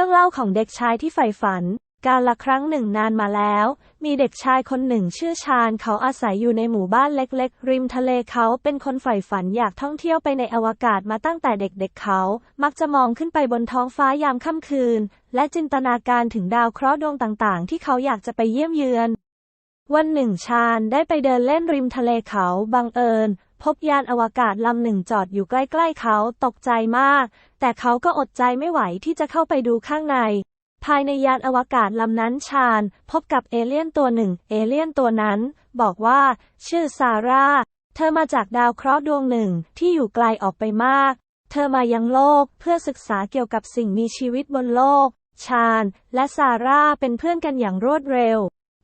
รื่องเล่าของเด็กชายที่ใฝ่ฝัน การละครั้งหนึ่งนานมาแล้ว มีเด็กชายคนหนึ่งชื่อชาญเขาอาศัยอยู่ในหมู่บ้านเล็กๆ ริมทะเลเขาเป็นคนใฝ่ฝันอยากท่องเที่ยวไปในอวกาศมาตั้งแต่เด็กๆเขา มักจะมองขึ้นไปบนท้องฟ้ายามค่ำคืน และจินตนาการถึงดาวเคราะห์ดวงต่างๆ ที่เขาอยากจะไปเยี่ยมเยือนวันหนึ่งชาญได้ไปเดินเล่นริมทะเลเขาบังเอิญ พบยานอวกาศลำหนึ่งจอดอยู่ใกล้ๆเขาตกใจมาก แต่เขาก็อดใจไม่ไหวที่จะเข้าไปดูข้างใน ภายในยานอวกาศลำนั้นชาญ พบกับเอเลี่ยนตัวหนึ่ง เอเลี่ยนตัวนั้น บอกว่า ชื่อซาร่า เธอมาจากดาวเคราะห์ดวงหนึ่งที่อยู่ไกลออกไปมาก เธอมายังโลกเพื่อศึกษาเกี่ยวกับสิ่งมีชีวิตบนโลก ชาญ และซาร่าเป็นเพื่อนกันอย่างรวดเร็ว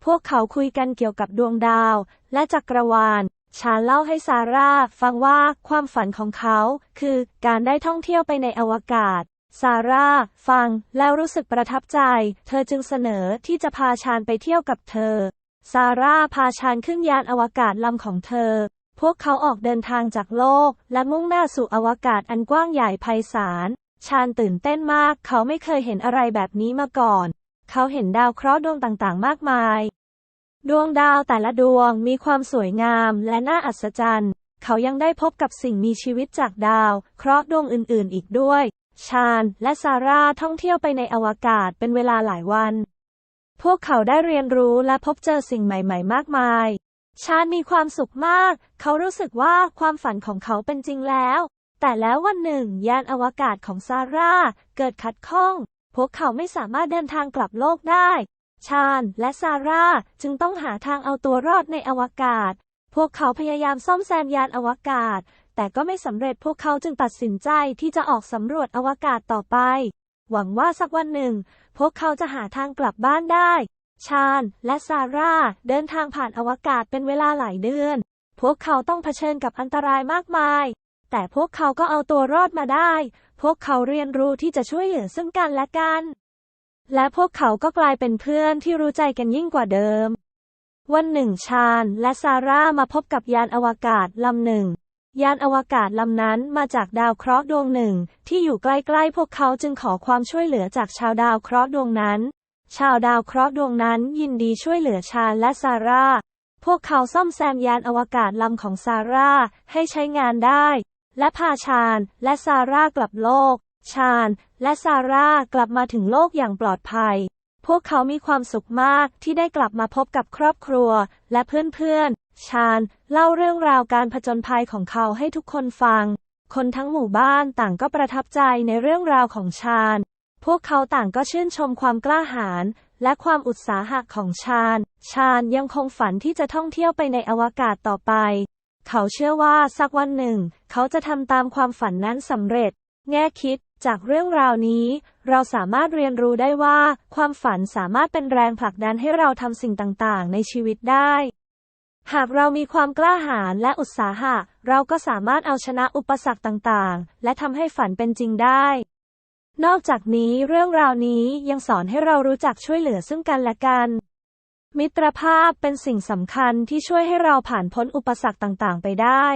พวกเขาคุยกันเกี่ยวกับดวงดาว และจักรวาล ชาญเล่าให้ซาร่าฟังว่าความฝันของเขาคือการได้ท่องเที่ยวไปในอวกาศ ซาร่าฟังแล้วรู้สึกประทับใจ เธอจึงเสนอที่จะพาชาญไปเที่ยวกับเธอ ซาร่าพาชาญขึ้นยานอวกาศลำของเธอ พวกเขาออกเดินทางจากโลก และมุ่งหน้าสู่อวกาศอันกว้างใหญ่ไพศาล ชาญตื่นเต้นมาก เขาไม่เคยเห็นอะไรแบบนี้มาก่อน เขาเห็นดาวเคราะห์ดวงต่างๆ มากมาย ดวงดาวแต่ละดวงมีความสวยงามและน่าอัศจรรย์ เขายังได้พบกับสิ่งมีชีวิตจากดาว เคราะห์ดวงอื่นๆ อีกด้วย ชาญและซาร่าท่องเที่ยวไปในอวกาศเป็นเวลาหลายวัน พวกเขาได้เรียนรู้และพบเจอสิ่งใหม่ ๆ มากมาย ชาญมีความสุขมาก เขารู้สึกว่าความฝันของเขาเป็นจริงแล้ว แต่แล้ววันหนึ่ง ยานอวกาศของซาร่าเกิดขัดข้อง พวกเขาไม่สามารถเดินทางกลับโลกได้ ชาญและซาร่าจึงต้องหาทางเอาตัวรอดในอวกาศ พวกเขาพยายามซ่อมแซมยานอวกาศ แต่ก็ไม่สำเร็จพวกเขาจึงตัดสินใจที่จะออกสำรวจอวกาศต่อไป หวังว่าสักวันหนึ่ง พวกเขาจะหาทางกลับบ้านได้ ชาญและซาร่าเดินทางผ่านอวกาศเป็นเวลาหลายเดือน พวกเขาต้องเผชิญกับอันตรายมากมาย แต่พวกเขาก็เอาตัวรอดมาได้ พวกเขาเรียนรู้ที่จะช่วยเหลือซึ่งกันและกัน และพวกเขาก็กลายเป็นเพื่อนที่รู้ใจกันยิ่งกว่าเดิม วันหนึ่งชาญและซาร่ามาพบกับยานอวกาศลำหนึ่ง ยานอวกาศลำนั้นมาจากดาวเคราะห์ดวงหนึ่ง ที่อยู่ใกล้ๆ พวกเขาจึงขอความช่วยเหลือจากชาวดาวเคราะห์ดวงนั้น ชาวดาวเคราะห์ดวงนั้นยินดีช่วยเหลือชาญและซาร่า พวกเขาซ่อมแซมยานอวกาศลำของซาร่าให้ใช้งานได้ และพาชาญและซาร่ากลับโลก ชาญ และซาร่ากลับมาถึงโลกอย่างปลอดภัย พวกเขามีความสุขมากที่ได้กลับมาพบกับครอบครัว และเพื่อนๆ ชาญ เล่าเรื่องราวการผจญภัยของเขาให้ทุกคนฟัง คนทั้งหมู่บ้านต่างก็ประทับใจในเรื่องราวของชาญ พวกเขาต่างก็ชื่นชมความกล้าหาญและความอุตสาหะของชาญ ชาญยังคงฝันที่จะท่องเที่ยวไปในอวกาศต่อไป เขาเชื่อว่าสักวันหนึ่ง เขาจะทำตามความฝันนั้นสำเร็จ แง่คิด จากเรื่องราวนี้ เราสามารถเรียนรู้ได้ว่า ความฝันสามารถเป็นแรงผลักดันให้เราทำสิ่งต่างๆ ในชีวิตได้ หากเรามีความกล้าหาญและอุตสาหะ เราก็สามารถเอาชนะอุปสรรคต่างๆ และทำให้ฝันเป็นจริงได้ นอกจากนี้เรื่องราวนี้ยังสอนให้เรารู้จักช่วยเหลือซึ่งกันและกัน มิตรภาพเป็นสิ่งสำคัญที่ช่วยให้เราผ่านพ้นอุปสรรคต่างๆ ไปได้